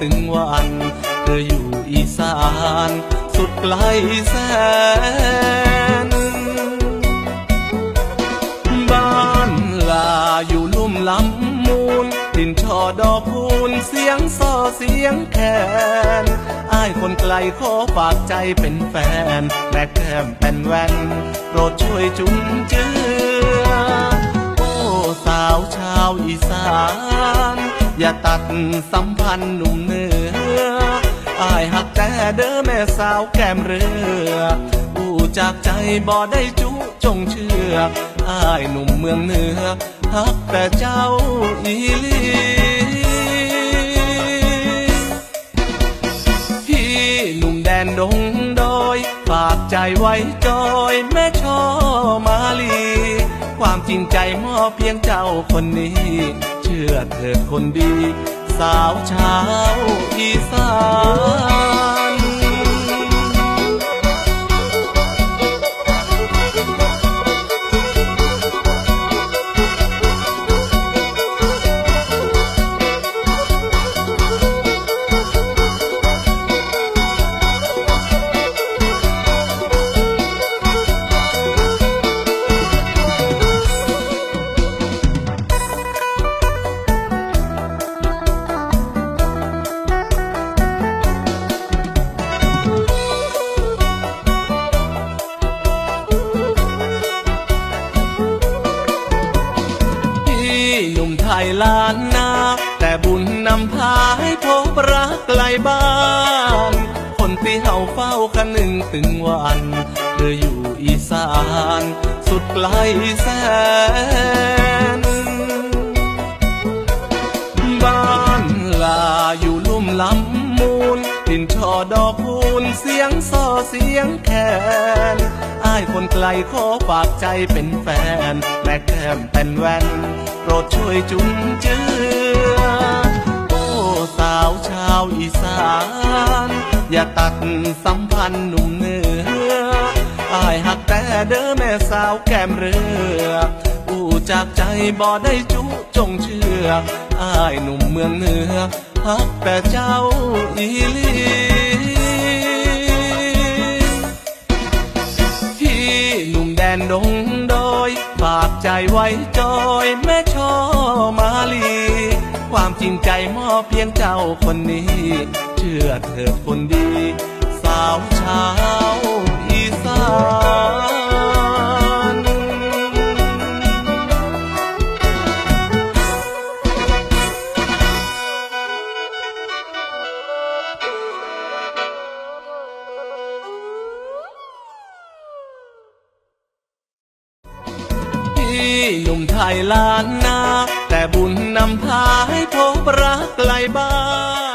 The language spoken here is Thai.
ตึงวันก็อยู่อีสาน สุดไกลแสน บ้านลาอยู่ลุ่มลำมูลดินช่อดอกคูณเสียงซอเสียงแคนอ้ายคนไกลขอฝากใจเป็นแฟน แม่แก้มเป็นแว่นโปรดช่วยจุนเจือ อย่าตัดสัมพันธ์หนุ่มเหนืออายหักแต่เด้อแม่สาวแก้มเรืออู้จากใจบ่ได้จุจงเชื่ออายหนุ่มเมืองเหนือฮักแต่เจ้าอีลีพี่หนุ่มแดนดงดอยฝากใจไว้จอยแม่ชอมาลี ความจริงใจมอบเพียงเจ้าคนนี้ เชื่อเถิดคนดี สาวชาวอีสาน หนุ่มไทยล้านนา แต่บุญนำพาให้พบรักไกลบ้าน คนที่เฮาเฝ้าคันหนึ่งถึงวันเธออยู่อีสาน สุดไกลแสน ดอกคูณเสียงซอเสียงแคนอ้ายคนไกลขอฝากใจเป็นแฟน แม่แก้มเป็นแว่นโปรดช่วยจุนเจือ โอ้สาวชาวอีสาน อย่าตัดสัมพันธ์หนุ่มเนื้ออายหักแต่เด้อแม่สาวแก้มเรืออู้จากใจบ่ได้จุจงเชื่ออายหนุ่มเมืองเหนือฮักแต่เจ้าอีลี ดงดอยฝากใจไว้จอยแม่ชอมาลี ความจริงใจมอบเพียงเจ้าคนนี้ เชื่อเถิดคนดี สาวชาวอีสาน หนุ่มไทยล้านนา แต่บุญนำพาให้พบรักไกลบ้าน